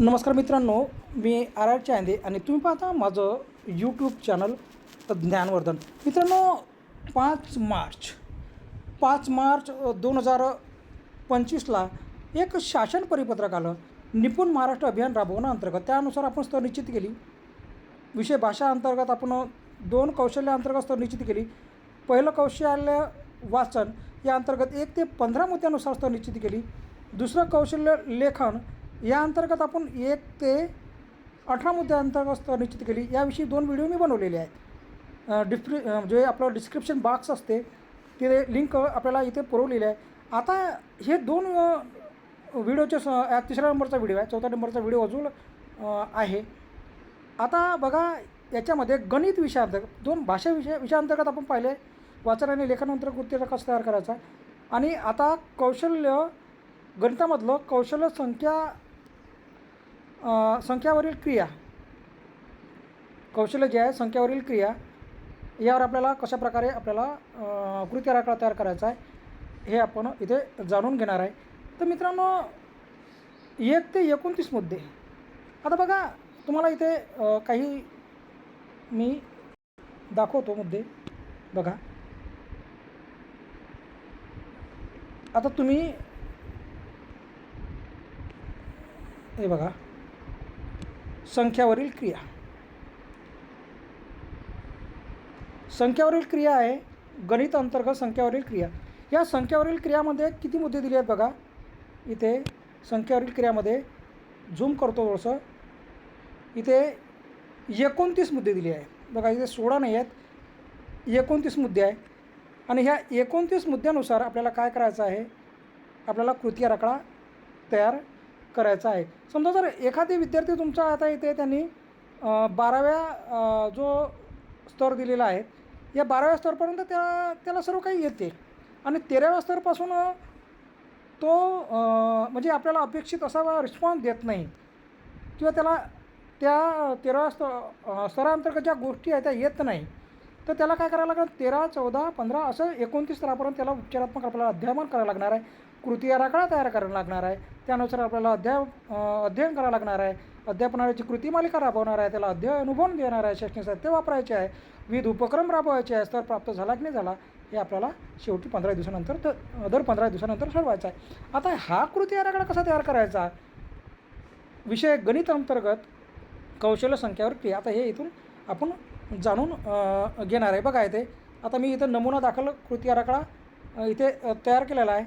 नमस्कार मित्रांनो मी R R Chande आणि तुम्ही पाहता माझं यूट्यूब चॅनल ज्ञानवर्धन. मित्रांनो पाच मार्च पाच मार्च दोन हजार पंचवीसला एक शासन परिपत्रक आलं. निपुण महाराष्ट्र अभियान राबवण्याअंतर्गत त्यानुसार आपण स्तर निश्चित केली. विषय भाषा अंतर्गत आपण दोन कौशल्याअंतर्गत स्तर निश्चित केली. पहिलं कौशल्य वाचन या अंतर्गत एक ते पंधरा मुद्द्यानुसार स्तर निश्चित केली. दुसरं कौशल्य लेखन या अंतर्गत आपण एक ते अठरा मुद्द्यांतर्गत अंतर्गत निश्चित केली. याविषयी दोन व्हिडिओ मी बनवलेले आहेत. डिस्क्रि जे म्हणजे आपलं डिस्क्रिप्शन बॉक्स असते ते लिंक आपल्याला इथे पुरवलेली आहे. आता हे दोन व्हिडिओचे स तिसऱ्या नंबरचा व्हिडिओ आहे. चौथ्या नंबरचा व्हिडिओ अजून आहे. आता बघा याच्यामध्ये गणित विषयांतर्गत दोन भाषा विषय विषयांतर्गत आपण पाहिले. वाचन आणि लेखनानंतर कृतीचा कसं तयार करायचा? आणि आता कौशल्य गणितामधलं कौशल्य संख्या संख्यावरील क्रिया. कौशल्य जे आहे संख्यावरील क्रिया यावर आपल्याला कशा प्रकारे आपल्याला कृती आराखडा तयार करायचा आहे हे आपण इथे जाणून घेणार आहे. तर मित्रांनो एक ते एकोणतीस मुद्दे. आता बघा तुम्हाला इथे काही मी दाखवतो मुद्दे. बघा. आता तुम्ही हे बघा. संख्यावरील क्रिया. संख्यावरील क्रिया आहे गणित अंतर्गत संख्यावरील क्रिया. या संख्यावरील क्रियामध्ये किती मुद्दे दिले आहेत बघा. इथे संख्यावरील क्रियामध्ये झूम करतो थोडंसं. इथे एकोणतीस मुद्दे दिले आहेत. बघा इथे सोळा नाही आहेत. एकोणतीस मुद्दे आहे आणि ह्या एकोणतीस मुद्द्यानुसार आपल्याला काय करायचं आहे? आपल्याला कृती आराखडा तयार करायचा आहे. समजा जर एखादी विद्यार्थी तुमचा आता इथे त्यांनी बाराव्या जो स्तर दिलेला आहे या बाराव्या स्तरपर्यंत त्या त्याला सर्व काही येते. आणि तेराव्या स्तरपासून तो म्हणजे आपल्याला अपेक्षित असा रिस्पॉन्स देत नाही. किंवा त्याला त्या तेराव्या स्त स्तरांतर्गत ज्या गोष्टी आहेत त्या येत नाही. तर त्याला काय करावं लागेल तेरा चौदा पंधरा असं एकोणतीस स्तरापर्यंत त्याला उपचारात्मक आपल्याला अध्ययन करावं लागणार आहे. कृती आराखडा तयार करायला लागणार आहे. त्यानुसार आपल्याला अध्याय अध्ययन करावं लागणार आहे. अध्यापनाची कृती मालिका राबवणार आहे. त्याला अध्ययन अनुभव देणार आहे. शैक्षणिक साहित्य वापरायचे आहे. विविध उपक्रम राबवायचे आहे स्तर प्राप्त झाला की नाही झाला हे आपल्याला शेवटी पंधरा दिवसानंतर तर दर पंधरा दिवसानंतर ठरवायचा आहे. आता हा कृती आराखडा कसा तयार करायचा? विषय गणित अंतर्गत कौशल्य संख्यावर क्रिया. आता हे इथून आपण जाणून घेणार आहे. बघा इथे आता मी इथं नमुना दाखल कृती आराखडा इथे तयार केलेला आहे.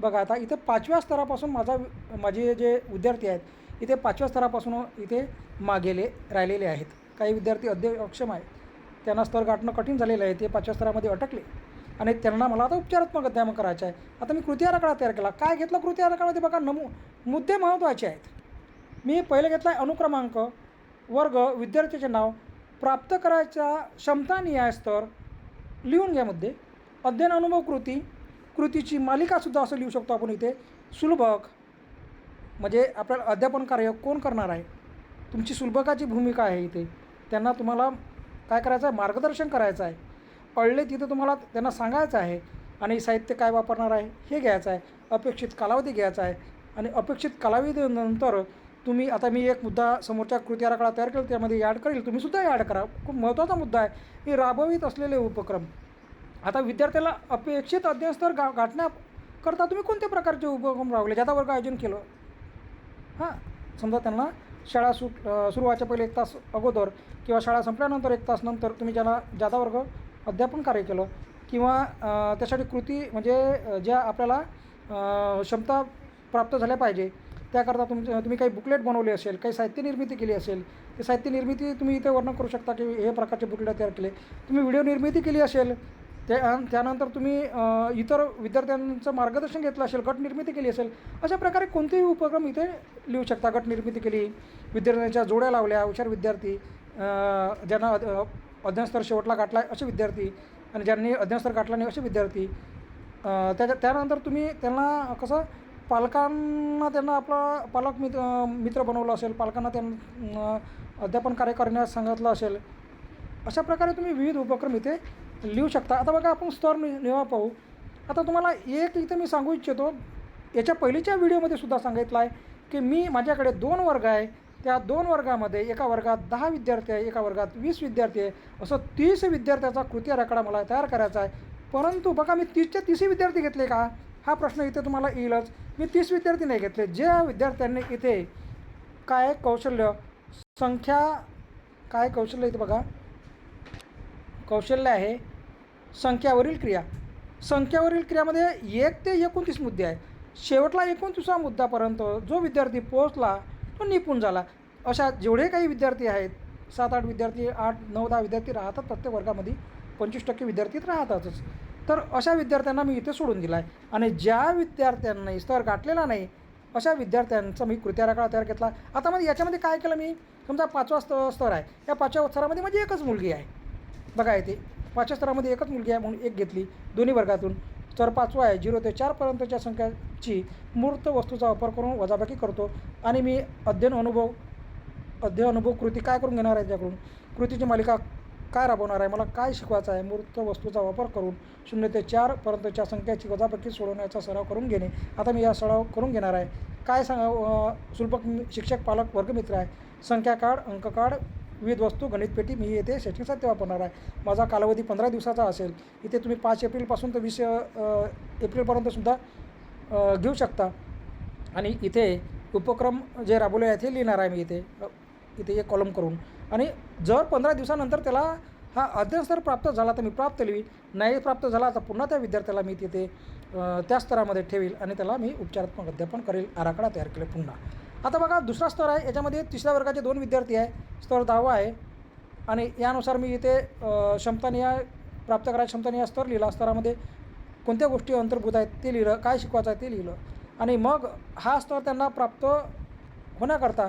बघा आता इथे पाचव्या स्तरापासून माझा माझे जे विद्यार्थी आहेत इथे पाचव्या स्तरापासून इथे मागेले राहिलेले आहेत. काही विद्यार्थी अद्य अक्षम आहेत. त्यांना स्तर गाठणं कठीण झालेलं आहे ते पाचव्या स्तरामध्ये अटकले. आणि त्यांना मला आता उपचारात्मक अध्याय करायचं आहे. आता मी कृती आराखडा तयार केला. काय घेतलं कृती आराखड्यामध्ये बघा नमू मुद्दे महत्त्वाचे आहेत. मी पहिले घेतला आहे अनुक्रमांक वर्ग विद्यार्थ्याचे नाव प्राप्त करायचा क्षमता निहाय स्तर लिहून घ्या मध्ये अध्ययन अनुभव कृती कृतीची मालिकासुद्धा असं लिहू शकतो आपण इथे. सुलभक म्हणजे आपल्याला अध्यापन कार्य कोण करणार आहे? तुमची सुलभकाची भूमिका आहे इथे. त्यांना तुम्हाला काय करायचं आहे? मार्गदर्शन करायचं आहे. पडले तिथं तुम्हाला त्यांना सांगायचं आहे आणि साहित्य काय वापरणार आहे हे घ्यायचं आहे. अपेक्षित कालावधी घ्यायचा आहे आणि अपेक्षित कालावधीनंतर तुम्ही आता मी एक मुद्दा समोरच्या कृती आराखडा तयार केला त्यामध्ये ॲड करेल. तुम्हीसुद्धा ॲड करा. खूप महत्त्वाचा मुद्दा आहे. की राबवित असलेले उपक्रम. आता विद्यार्थ्याला अपेक्षित अध्ययन स्तर गा गाठण्याकरता तुम्ही कोणत्या प्रकारचे उपक्रम राबवले? ज्याचा वर्ग आयोजन केलं? हां. समजा त्यांना शाळा सुट अ, सुरू व्हायच्या पहिले एक तास अगोदर किंवा शाळा संपल्यानंतर एक तास नंतर तुम्ही ज्यांना ज्यादा वर्ग अध्यापन कार्य केलं किंवा त्यासाठी कृती म्हणजे ज्या आपल्याला क्षमता प्राप्त झाल्या पाहिजे त्याकरता तुमचं तुम्ही काही बुकलेट बनवले असेल काही साहित्य निर्मिती केली असेल ते साहित्य निर्मिती तुम्ही इथे वर्णन करू शकता की हे प्रकारचे बुकलेट तयार केले. तुम्ही व्हिडिओ निर्मिती केली असेल त्या त्यानंतर तुम्ही इतर विद्यार्थ्यांचं मार्गदर्शन घेतलं असेल गटनिर्मिती केली असेल अशा प्रकारे कोणतेही उपक्रम इथे लिहू शकता? गटनिर्मिती केली विद्यार्थ्यांच्या जोड्या लावल्या हुशार विद्यार्थी ज्यांना अध्ययनस्तर शेवटला गाठला आहे असे विद्यार्थी आणि ज्यांनी अध्ययनस्तर गाठला नाही असे विद्यार्थी त्याच्या त्यानंतर तुम्ही त्यांना कसं पालकांना त्यांना आपला पालक मित्र मित्र बनवलं असेल पालकांना त्यांना अध्यापन कार्य करण्यास सांगितलं असेल अशा प्रकारे तुम्ही विविध उपक्रम इथे लिहू शकता. आता बघा आपण स्तर नि निवा पाहू. आता तुम्हाला एक इथं मी सांगू इच्छितो. याच्या पहिलीच्या व्हिडिओमध्ये सुद्धा सांगितलं आहे की मी माझ्याकडे दोन वर्ग आहे. त्या दोन वर्गामध्ये एका वर्गात दहा विद्यार्थी आहे एका वर्गात वीस विद्यार्थी आहे. असं तीस विद्यार्थ्याचा कृती आराखडा मला तयार करायचा आहे. परंतु बघा मी तीसच्या तीसही विद्यार्थी घेतले का? हा प्रश्न इथे तुम्हाला येईलच. मी तीस विद्यार्थी नाही घेतले. ज्या विद्यार्थ्यांनी इथे काय कौशल्य संख्या काय कौशल्य इथे बघा. कौशल्य आहे. संख्यावरील क्रिया. संख्यावरील क्रियामध्ये एक ते एकोणतीस मुद्दे आहे शेवटला एकोणतीसा मुद्द्यापर्यंत जो विद्यार्थी पोहोचला तो निपुण झाला. अशा जेवढे काही विद्यार्थी आहेत सात आठ विद्यार्थी आठ नऊ दहा विद्यार्थी राहतात प्रत्येक वर्गामध्ये पंचवीस टक्के विद्यार्थी तर राहतातच. तर अशा विद्यार्थ्यांना मी इथे सोडून दिला आहे आणि ज्या विद्यार्थ्यांनी स्तर गाठलेला नाही अशा विद्यार्थ्यांचा मी कृत्याराखडा तयार घेतला. आता मध्ये याच्यामध्ये काय केलं मी? समजा पाचवा स्त स्तर आहे. या पाचव्या स्तरामध्ये माझी एकच मुलगी आहे. बघा येते पाचव्या स्तरामध्ये एकच मुलगी आहे म्हणून एक घेतली दोन्ही वर्गातून. तर पाचवा आहे झिरो ते चारपर्यंतच्या संख्याची मूर्त वस्तूचा वापर करून वजाबाकी करतो. आणि मी अध्ययन अनुभव अध्ययन अनुभव कृती काय करून घेणार आहे त्याकडून? कृतीची मालिका काय राबवणार आहे? मला काय शिकवायचं आहे? मूर्त वस्तूचा वापर करून शून्य ते चारपर्यंतच्या संख्याची वजाबाकी सोडवण्याचा सराव करून घेणे. आता मी या सराव करून घेणार आहे. काय सांगा अ, मी- शिक्षक पालक वर्गमित्र आहे. संख्या कार्ड अंक कार्ड विविध वस्तू गणितपेटी मी येथे शैक्षणिक साहित्य वापरणार आहे. माझा कालावधी पंधरा दिवसाचा असेल. इथे तुम्ही पाच एप्रिलपासून तर वीस एप्रिलपर्यंतसुद्धा घेऊ शकता. आणि इथे उपक्रम जे राबवले आहेत ते लिहिणार आहे मी इथे. इथे एक कॉलम करून. आणि जर पंधरा दिवसानंतर त्याला हा अध्ययनस्तर प्राप्त झाला तर मी प्राप्त लिही नाही प्राप्त झाला तर पुन्हा त्या विद्यार्थ्याला मी तिथे त्या स्तरामध्ये ठेवील आणि त्याला मी उपचारात्मक अध्यापन करेल. आराखडा तयार केला पुन्हा. आता बघा दुसरा स्तर आहे. याच्यामध्ये तिसऱ्या वर्गाचे दोन विद्यार्थी आहे. स्तर दहावा आहे. आणि यानुसार मी इथे अ, प्राप्त करायच्या क्षमतानिहाय स्तर लिहिला. स्तरामध्ये कोणत्या गोष्टी अंतर्भूत आहेत ते लिहिलं. काय शिकवायचं आहे ते लिहिलं. आणि मग हा स्तर त्यांना प्राप्त होण्याकरता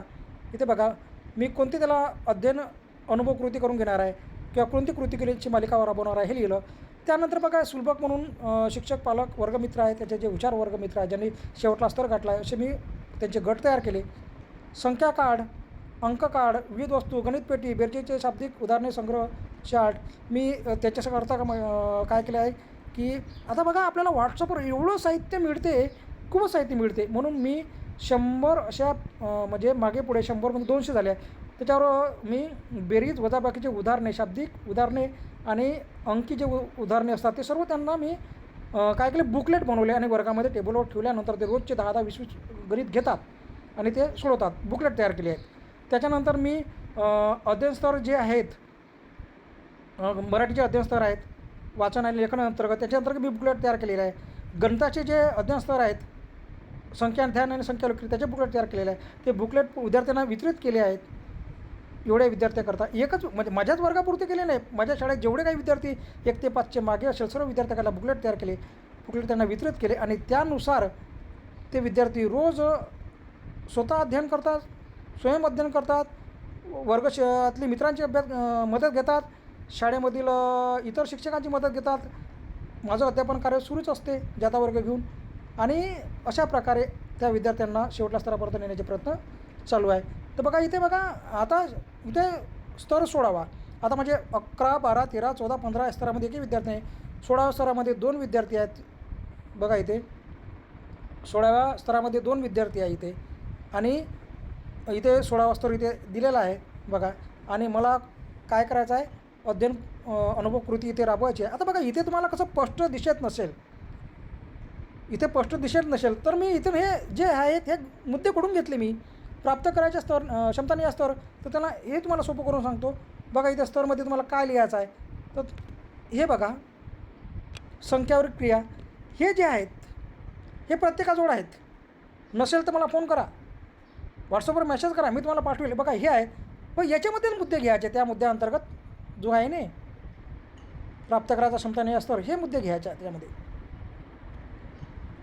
इथे बघा मी कोणती त्याला अध्ययन अनुभव कृती करून घेणार आहे किंवा कोणती कृती केलीची मालिका राबवणार आहे हे लिहिलं. त्यानंतर बघा सुलभक म्हणून शिक्षक पालक वर्गमित्र आहेत. त्याचे जे हुशार वर्गमित्र आहेत ज्यांनी शेवटला स्तर गाठला आहे असे मी त्यांचे गट तयार केले. संख्या कार्ड अंक कार्ड विविध वस्तू गणितपेटी बेरजेचे शाब्दिक उदाहरणे संग्रह चार्ट. मी त्याच्यासाठी त्याच्याकरता काय केलं आहे की आता बघा आपल्याला व्हॉट्सअपवर एवढं साहित्य मिळते खूपच साहित्य मिळते. म्हणून मी शंभर अशा म्हणजे मागे पुढे शंभरमध्ये म्हणजे दोनशे झाले त्याच्यावर मी बेरीज वजाबाकीचे उदाहरणे शाब्दिक उदाहरणे आणि अंकी जे उ उदाहरणे असतात ते सर्व त्यांना मी काय केले? बुकलेट बनवले आणि वर्गामध्ये टेबलवर ठेवल्यानंतर ते रोजचे दहा दहा वीस वीस गणित घेतात आणि ते सोडवतात. बुकलेट तयार केले आहेत. त्याच्यानंतर मी अध्ययनस्तर अध्ययन स्तर जे आहेत मराठीचे अध्ययन स्तर आहेत वाचन आणि लेखन अंतर्गत त्याच्यानंतर्गत मी बुकलेट तयार केलेलं आहे. गणिताचे जे अध्ययन स्तर आहेत संख्या ध्यान आणि संख्या लोकरी त्याचे बुकलेट तयार केलेले आहे. ते बुकलेट विद्यार्थ्यांना वितरित केले आहेत. एवढ्या विद्यार्थ्याकरता एकच म्हणजे माझ्याच वर्गापुरते केले नाही. माझ्या शाळेत जेवढे काही विद्यार्थी एक ते पाचचे मागे असेल सर्व विद्यार्थ्याला बुकलेट तयार केले. बुकलेट त्यांना वितरित केले आणि त्यानुसार ते विद्यार्थी रोज स्वतः अध्ययन करतात स्वयं अध्ययन करतात वर्ग मित्रांची अभ्यास मदत घेतात शाळेमधील इतर शिक्षकांची मदत घेतात. माझं अध्यापन कार्य सुरूच असते जाता वर्ग घेऊन. आणि अशा प्रकारे त्या विद्यार्थ्यांना शेवटल्या स्तरापर्यंत नेण्याचे प्रयत्न चालू आहे. तर बघा इथे बघा आता इथे स्तर सोडावा. आता म्हणजे अकरा बारा तेरा चौदा पंधरा स्तरामध्ये एकही विद्यार्थी नाही. सोळाव्या स्तरामध्ये दोन विद्यार्थी आहेत. बघा इथे. सोळाव्या स्तरामध्ये दोन विद्यार्थी आहे इथे. आणि इथे सोळावा स्तर इथे दिलेला आहे. बघा. आणि मला काय करायचं आहे? अध्ययन अनुभव कृती इथे राबवायची आहे. आता बघा इथे तुम्हाला कसं स्पष्ट दिसत नसेल. इथे स्पष्ट दिसत नसेल. तर मी इथून हे जे आहेत हे मुद्दे कुठून घेतले मी. प्राप्त करायचे स्तर अ, क्षमता नाही स्तर तर त्यांना हे तुम्हाला सोपं करून सांगतो. बघा इथे स्तरमध्ये तुम्हाला काय लिहायचं आहे. तर हे बघा. संख्यावर क्रिया. हे जे आहेत हे प्रत्येकाजवळ आहेत. नसेल तर मला फोन करा. व्हॉट्सअपवर मेसेज करा. मी तुम्हाला पाठवेल. बघा हे आहेत पण याच्यामध्येच मुद्दे घ्यायचे. त्या मुद्द्याअंतर्गत जो आहे ने प्राप्त करायचा क्षमता नाही स्तर हे मुद्दे घ्यायचे त्यामध्ये त्याच्यामध्ये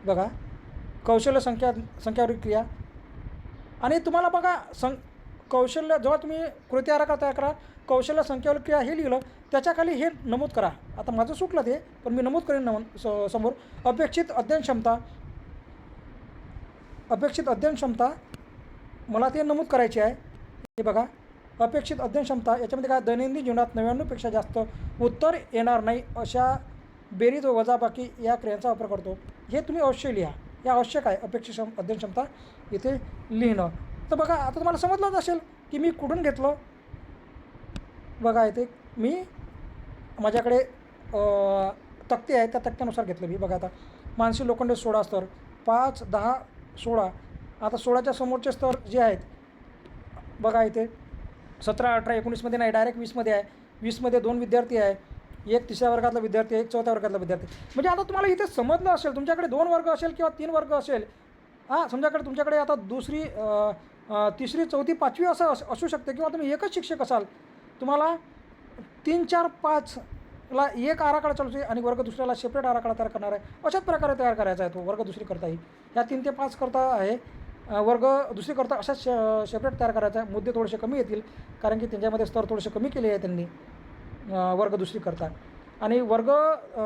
बघा. कौशल्य संख्या संख्यावरील क्रिया. आणि तुम्हाला बघा सं कौशल्य जेव्हा तुम्ही कृती आराखडा तयार करा कौशल्य संख्यावर क्रिया हे लिहिलं त्याच्याखाली हे नमूद करा. आता माझं सुटलं ते पण मी नमूद करेन नम स समोर. अपेक्षित अध्ययन क्षमता. अपेक्षित अध्ययन क्षमता मला ते नमूद करायची आहे. हे बघा अपेक्षित अध्ययन क्षमता याच्यामध्ये काय दैनंदिन जीवनात नव्याण्णवपेक्षा जास्त उत्तर येणार नाही अशा बेरीज व वजाबाकी या क्रियांचा वापर करतो. हे तुम्ही अवश्य लिहा. हे आवश्यक आहे अपेक्षित क्षम अध्ययन क्षमता इथे लिहिणं. तर बघा आता तुम्हाला समजलंच असेल की मी कुठून घेतलं? बघा इथे मी माझ्याकडे तक्ते आहेत त्या तक्त्यानुसार घेतलं मी. बघा आता मानसी लोखंड सोळा स्तर पाच दहा सोळा. आता सोळाच्या समोरचे स्तर जे आहेत बघा इथे सतरा अठरा एकोणीसमध्ये नाही डायरेक्ट वीसमध्ये आहे. वीसमध्ये दोन विद्यार्थी आहे. एक तिसऱ्या वर्गातला विद्यार्थी एक चौथ्या वर्गातला विद्यार्थी. म्हणजे आता तुम्हाला इथे समजलं असेल तुमच्याकडे दोन वर्ग असेल किंवा तीन वर्ग असेल हां समजाकडे तुमच्याकडे आता दुसरी तिसरी चौथी पाचवी असं अस- असू शकते किंवा तुम्ही एकच शिक्षक असाल तुम्हाला तीन चार पाचला एक आराखडा चालू आहे आणि वर्ग दुसऱ्याला सेपरेट आराखडा तयार करणार आहे. अशाच प्रकारे तयार करायचा आहे तो वर्ग दुसरी करता येईल. या तीन ते पाच करता आहे वर्ग दुसरी करता अशाच शे सेपरेट तयार करायचा आहे. मुद्दे थोडेसे कमी येतील कारण की त्यांच्यामध्ये स्तर थोडेसे कमी केले आहे त्यांनी. वर्ग दुसरी करता आणि वर्ग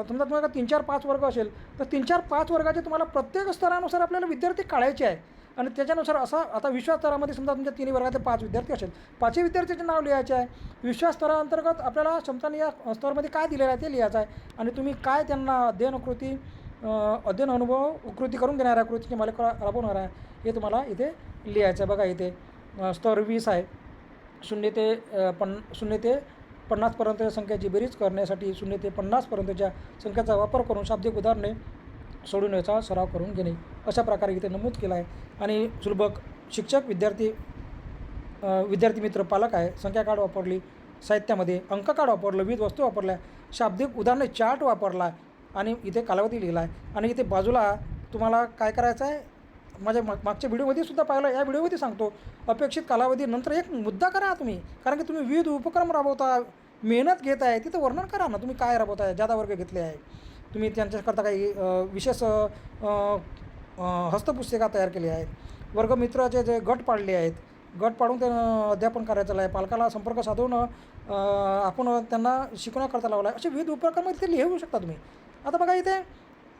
समजा तुम्हाला तीन चार पाच वर्ग असेल तर तीन चार पाच वर्गाचे तुम्हाला प्रत्येक स्तरानुसार आपल्याला विद्यार्थी काढायचे आहे. आणि त्याच्यानुसार असा आता विश्वास स्तरामध्ये समजा तुमच्या तिन्ही वर्गाचे पाच विद्यार्थी असेल पाचही विद्यार्थ्याचे नाव लिहायचे आहे. विश्वास स्तराअंतर्गत आपल्याला क्षमताने या स्तरामध्ये काय दिलेलं आहे ते लिहायचं आहे. आणि तुम्ही काय त्यांना अध्ययन कृती अध्ययन अनुभव कृती करून देणार आहे कृतीची मालिका राबवणार आहे हे तुम्हाला इथे लिहायचं आहे. बघा इथे स्तर वीस आहे. शून्य ते पण शून्य ते पन्नासपर्यंतच्या संख्याची बेरीज करण्यासाठी शून्य ते पन्नासपर्यंतच्या संख्येचा वापर करून शाब्दिक उदाहरणे सोडवण्याचा सराव करून घेणे. अशा प्रकारे इथे नमूद केला आहे आणि सुलभक शिक्षक विद्यार्थी विद्यार्थी मित्र पालक आहे. संख्या कार्ड वापरली. साहित्यामध्ये अंक कार्ड वापरलं. विविध वस्तू वापरल्या. शाब्दिक उदाहरणे चार्ट वापरला. आणि इथे कालावधी लिहिला आहे आणि इथे बाजूला तुम्हाला काय करायचं आहे माझ्या माग मागच्या व्हिडिओमध्ये सुद्धा पाहिलं या व्हिडिओमध्ये सांगतो अपेक्षित कालावधीनंतर एक मुद्दा करा तुम्ही. कारण की तुम्ही विविध उपक्रम राबवता मेहनत घेत आहे तिथं वर्णन करा ना तुम्ही काय राबवताय जादा वर्ग घेतले आहे. तुम्ही त्यांच्याकरता काही विशेष हस्तपुस्तिका तयार केली आहेत. वर्गमित्राचे जे गट पाडले आहेत गट पाडून ते अध्यापन करायचं आहे पालकाला संपर्क साधून आपण त्यांना शिकवण्याकरता लावला आहे असे विविध उपक्रम इथे लिहू शकता तुम्ही. आता बघा इथे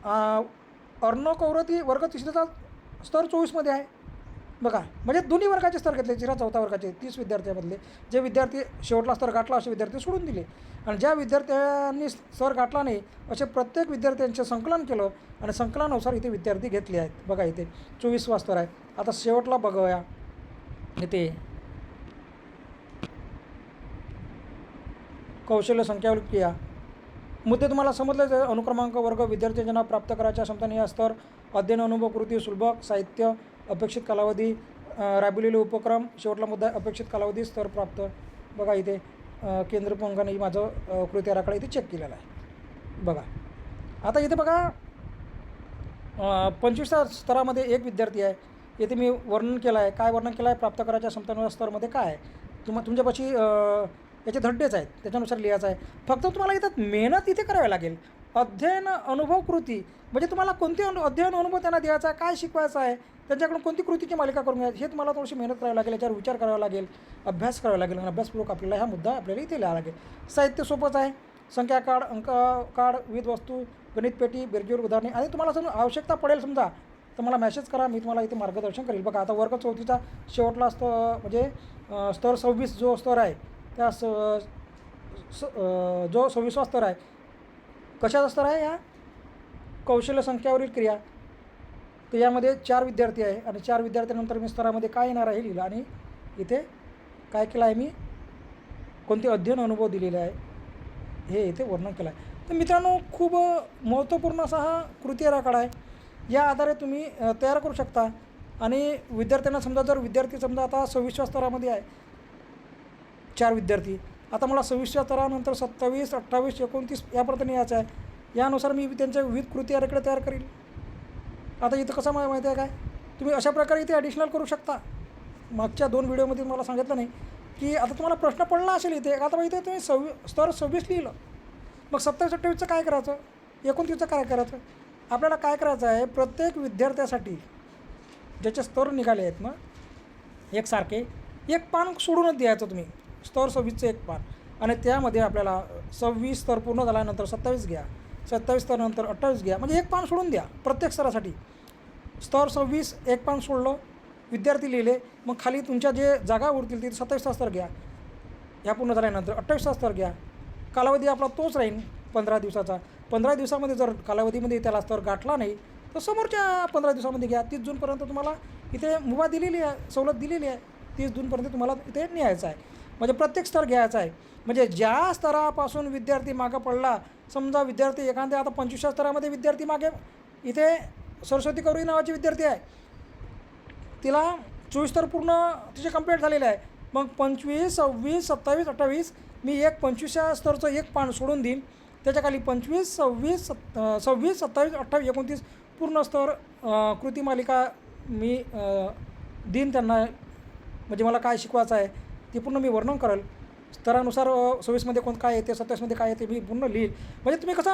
अ, अर्णव कौरती वर्ग तिसरीचा स्तर चोवीसमध्ये आहे. बघा म्हणजे दोन्ही वर्गाचे स्तर घेतले चिरा चौथा वर्गाचे तीस विद्यार्थ्यांमधले. जे विद्यार्थी शेवटला स्तर गाठला असे विद्यार्थी सोडून दिले. आणि ज्या विद्यार्थ्यांनी स्तर गाठला नाही असे प्रत्येक विद्यार्थ्यांचे संकलन केलं आणि संकलनानुसार इथे विद्यार्थी घेतले आहेत. बघा इथे चोवीसवा स्तर आहे. आता शेवटला बघूया. इथे. कौशल्य संख्यावर क्रिया मुद्दे तुम्हाला समजलेच आहे अनुक्रमांक वर्ग विद्यार्थ्यांच्या नाव प्राप्त करायच्या क्षमताने या स्तर अध्ययन अनुभव कृती सुलभक साहित्य अपेक्षित कालावधी राबविलेले उपक्रम शेवटला मुद्दा अपेक्षित कालावधी स्तर प्राप्त. बघा इथे केंद्र प्रमुखाने माझं कृती आराखडा इथे चेक केलेला आहे. बघा. आता इथे बघा अ, पंचवीसच्या स्तरामध्ये एक विद्यार्थी आहे. येथे मी वर्णन केलं आहे. काय वर्णन केलं आहे? प्राप्त करायच्या क्षमतानुसार स्तरमध्ये काय आहे? तुम तुमच्यापाशी याचे धड्डेच आहेत. त्याच्यानुसार लिहायचं आहे. फक्त तुम्हाला इथं मेहनत इथे करावी लागेल. अध्ययन अनुभव कृती. म्हणजे तुम्हाला कोणते अनु अध्ययन अनुभव त्यांना द्यायचा आहे काय शिकवायचं आहे त्यांच्याकडून कोणती कृतीची मालिका करून घ्यायची हे तुम्हाला थोडीशी मेहनत करावी लागेल याच्यावर विचार करावा लागेल अभ्यास करावा लागेल आणि अभ्यासपूर्वक आपल्याला हा मुद्दा आपल्याला इथे लिहावा लागेल. साहित्य सोपंच आहे. संख्या कार्ड अंक कार्ड विविध वस्तू गणित पेटी बेरजेवर उदाहरणे आणि तुम्हाला समजा आवश्यकता पडेल समजा तर मला मॅसेज करा मी तुम्हाला इथे मार्गदर्शन करेल. बघा आता वर्ग चौथीचा शेवटला स्त म्हणजे स्तर सव्वीस जो स्तर आहे त्या स स- जो सव्वीसवा स्तर आहे कशाचा स्तर आहे? या कौशल्य संख्यावरील क्रिया. तर यामध्ये चार विद्यार्थी आहे आणि चार विद्यार्थ्यांनंतर मी स्तरामध्ये काय येणार आहे लिहिलं. आणि इथे काय केलं आहे मी? कोणते अध्ययन अनुभव दिलेले आहे? हे इथे वर्णन केलं आहे. तर मित्रांनो खूप महत्त्वपूर्ण असा हा कृती आराखडा आहे. या आधारे तुम्ही तयार करू शकता. आणि विद्यार्थ्यांना समजा जर विद्यार्थी समजा आता सव्वीसव्या स्तरामध्ये आहे चार विद्यार्थी आता मला सव्वीसच्या तरानंतर सत्तावीस अठ्ठावीस एकोणतीस यापर्यंत यायचं आहे. यानुसार मी त्यांच्या विविध कृती आराखडे तयार करील आता इथं कसं मला माहिती आहे काय? तुम्ही अशा प्रकारे इथे ॲडिशनल करू शकता. मागच्या दोन व्हिडिओमध्ये मला सांगितलं नाही की आता तुम्हाला प्रश्न पडला असेल इथे. आता इथे तुम्ही सव्वी स्तर सव्वीस लिहिलं. मग सत्तावीस अठ्ठावीसचं काय करायचं? एकोणतीसचं काय करायचं? आपल्याला काय करायचं आहे? प्रत्येक विद्यार्थ्यासाठी ज्याचे स्तर निघाले आहेत ना एकसारखे एक पान सोडूनच द्यायचं तुम्ही. स्तर सव्वीसचं एक पान आणि त्यामध्ये आपल्याला सव्वीस स्तर पूर्ण झाल्यानंतर सत्तावीस घ्या. सत्तावीस स्तरानंतर अठ्ठावीस घ्या. म्हणजे एक पान सोडून द्या प्रत्येक स्तरासाठी. स्तर सव्वीस एक पान सोडलं विद्यार्थी लिहिले मग खाली तुमच्या जे जागा उरतील ती सत्तावीसचा स्तर घ्या. ह्या पूर्ण झाल्यानंतर अठ्ठावीसचा स्तर घ्या. कालावधी आपला तोच राहील पंधरा दिवसाचा. पंधरा दिवसामध्ये जर कालावधीमध्ये त्याला स्तर गाठला नाही तर समोरच्या पंधरा दिवसामध्ये घ्या. तीस जूनपर्यंत तुम्हाला इथे मुभा दिलेली आहे सवलत दिलेली आहे. तीस जूनपर्यंत तुम्हाला इथे न्यायचं आहे. म्हणजे प्रत्येक स्तर घ्यायचा आहे. म्हणजे ज्या स्तरापासून विद्यार्थी मागं पडला समजा विद्यार्थी एखाद्या आता पंचवीसच्या स्तरामध्ये विद्यार्थी मागे इथे सरस्वती कौरी नावाची विद्यार्थी आहे. तिला चोवीस तर पूर्ण तिचे कंप्लीट झालेले आहे. मग पंचवीस सव्वीस सत्तावीस अठ्ठावीस मी एक पंचवीसच्या स्तरचं एक पान सोडून देईन. त्याच्याखाली पंचवीस सव्वीस सत् सव्वीस सत्तावीस अठ्ठावीस एकोणतीस पूर्ण स्तर कृती मालिका मी देईन त्यांना. म्हणजे मला काय शिकवायचं आहे? ते पूर्ण मी वर्णन करेल. स्तरानुसार सव्वीसमध्ये कोण काय येते सत्तावीसमध्ये काय येते मी पूर्ण लिहील. म्हणजे तुम्ही कसं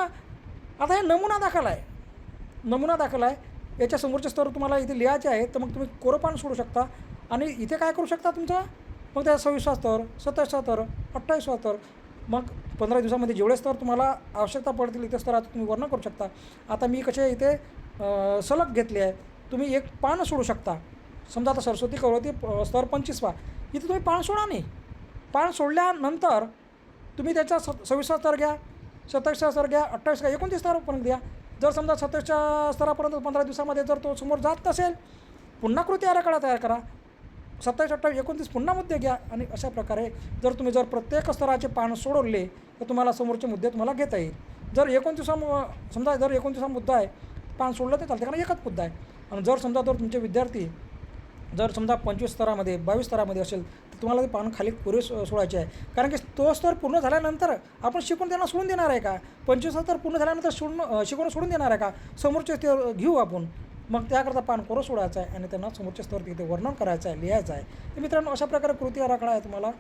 आता हे नमुना दाखल आहे. नमुना दाखल आहे. याच्या समोरचे स्तर तुम्हाला इथे लिहायचे आहे तर मग तुम्ही कोरपान सोडू शकता. आणि इथे काय करू शकता तुमचं? मग त्या सव्वीसवा स्तर सत्तावीसवा स्तर अठ्ठावीसवा स्तर. मग पंधरा दिवसामध्ये जेवढे स्तर तुम्हाला आवश्यकता पडतील इथे स्तरात तुम्ही वर्णन करू शकता. आता मी कसे इथे सलग घेतले आहे तुम्ही एक पान सोडू शकता. समजा आता सरस्वती कवळती स्तर पंचवीसवा. इथे तुम्ही पान सोडा नाही पान सोडल्यानंतर तुम्ही त्याचा स सव्वीसवा स्तर घ्या सत्तावीसचा स्तर घ्या अठ्ठावीस घ्या एकोणतीस स्तरापर्यंत घ्या. जर समजा सत्तावीसच्या स्तरापर्यंत पंधरा दिवसामध्ये जर तो समोर जात नसेल पुन्हा कृती आराखडा तयार करा. सत्तावीस अठ्ठावीस एकोणतीस पुन्हा मुद्दे घ्या आणि अशा प्रकारे जर तुम्ही जर प्रत्येक स्तराचे पान सोडवले तर तुम्हाला समोरचे मुद्दे तुम्हाला घेता येईल. जर एकोणतीसा समजा जर एकोणतीसा मुद्दा आहे पान सोडलं तर चालते कारण एकच मुद्दा आहे. आणि जर समजा जर तुमचे विद्यार्थी जर समजा पंचवीस स्तरामध्ये बावीस स्तरामध्ये असेल तर तुम्हाला ते पान खाली पुरे सोडायचे आहे. कारण की तो स्तर पूर्ण झाल्यानंतर आपण शिकून त्यांना सोडून देणार आहे का? पंचवीस स्तर पूर्ण झाल्यानंतर सोडून शिकवणं सोडून देणार आहे का? समोरचे स्तर घेऊ आपण. मग त्याकरता पान कोरं सोडायचं आहे आणि त्यांना समोरच्या स्तर तिथे वर्णन करायचं आहे लिहायचं आहे. तर मित्रांनो अशा प्रकारे कृती आराखडा आहे तुम्हाला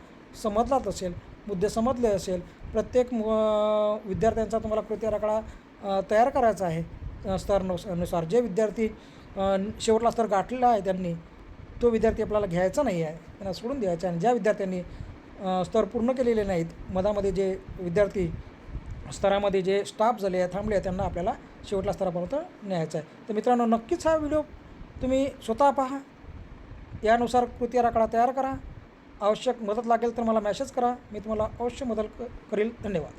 समजलाच असेल मुद्दे समजले असेल प्रत्येक मु- विद्यार्थ्यांचा तुम्हाला कृती आराखडा तयार करायचा आहे स्तरनुसार नुसार. जे विद्यार्थी शेवटला स्तर गाठलेला आहे त्यांनी तो विद्यार्थी आपल्याला घ्यायचा नाही आहे त्यांना सोडून द्यायचा आणि ज्या विद्यार्थ्यांनी स्तर पूर्ण केलेले नाहीत मधामध्ये जे विद्यार्थी स्तरामध्ये जे स्टाफ झाले आहे थांबले आहे त्यांना आपल्याला शेवटला स्तरापर्यंत न्यायचं आहे. तर मित्रांनो नक्कीच हा व्हिडिओ तुम्ही स्वतः पहा. यानुसार कृती आराखडा तयार करा. आवश्यक मदत लागेल तर मला मॅसेज करा. मी तुम्हाला अवश्य मदत करील. धन्यवाद.